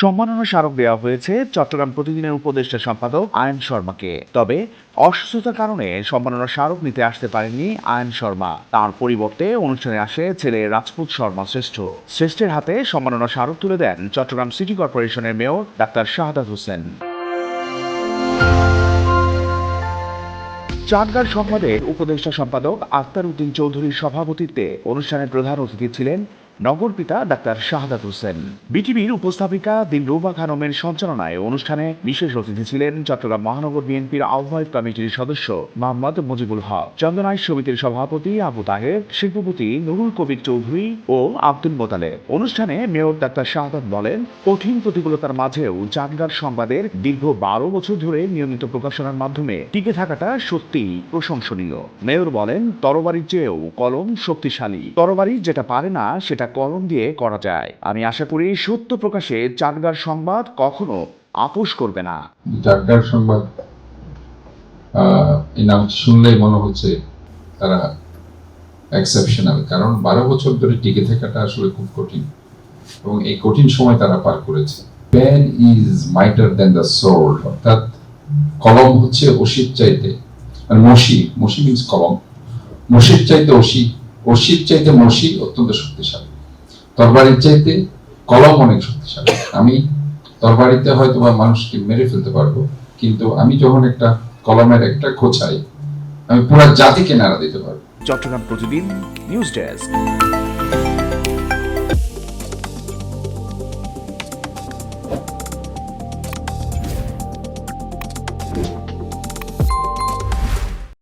সম্মাননা স্মারক দেওয়া হয়েছে চট্টগ্রাম প্রতিদিনের উপদেষ্টা সম্পাদক আয়ন শর্মাকে। তবে অসুস্থতার কারণে সম্মাননা স্মারক নিতে আসতে পারেননি আয়ন শর্মা। তার পরিবর্তে অনুষ্ঠানে আসে ছেলে রাজপুত শর্মা শ্রেষ্ঠ। শ্রেষ্ঠের হাতে সম্মাননা স্মারক তুলে দেন চট্টগ্রাম সিটি কর্পোরেশনের মেয়র ডাক্তার শাহাদাত হোসেন। চাটগার সংবাদের উপদেষ্টা সম্পাদক আক্তার উদ্দিন চৌধুরীর সভাপতিত্বে অনুষ্ঠানের প্রধান অতিথি ছিলেন নগর পিতা ডাক্তার শাহাদাত হোসেন। বিটিভির উপস্থাপিকা দিলরুবা খানমের সঞ্চালনায় অনুষ্ঠানে বিশেষ অতিথি ছিলেন চট্টগ্রাম মহানগর বিএনপির আহ্বায়ক কমিটির সদস্য মোহাম্মদ মুজিবুল হক, চন্দনাইশ সমিতির সভাপতি আবু তাহের, শিল্পপতি নুরুল কবির চৌধুরী ও আব্দুল মোতালেব। অনুষ্ঠানে মেয়র ডাক্তার শাহাদাত বলেন, কঠিন প্রতিকূলতার মাঝেও চাটগার সংবাদের দীর্ঘ বারো বছর ধরে নিয়মিত প্রকাশনার মাধ্যমে টিকে থাকাটা সত্যিই প্রশংসনীয়। মেয়র বলেন, তরবারির চেয়েও কলম শক্তিশালী। তরবারি যেটা পারে না, সেটা কলম দিয়ে করা যায়। আমি আশা করি সত্য প্রকাশে চাটগার সংবাদ কখনো আপোষ করবে না। ডাক্তার সংবাদ এই নাম শুনলেই মনে হচ্ছে তারা এক্সেপশনাল কারণ বারো বছর ধরে টিকে থাকাটা আসলে খুব কঠিন এবং এই কঠিন সময় তারা পার করেছে। Pen is mightier than the sword অর্থাৎ কলম হচ্ছে অসির চাইতে মানে মসি মসি মিনস কলম। মসির চাইতে অসি, অসির চাইতে মসি অত্যন্ত শক্তিশালী। তরবারির চাইতে কলম অনেক শক্তিশালী। আমি তরবারিতে হয়তো বা মানুষকে মেরে ফেলতে পারব, কিন্তু আমি যখন একটা কলমের একটা খোঁচাই, আমি পুরো জাতিকে নাড়া দিতে পারব। চট্টগ্রাম প্রতিদিন নিউজ ডেস্ক।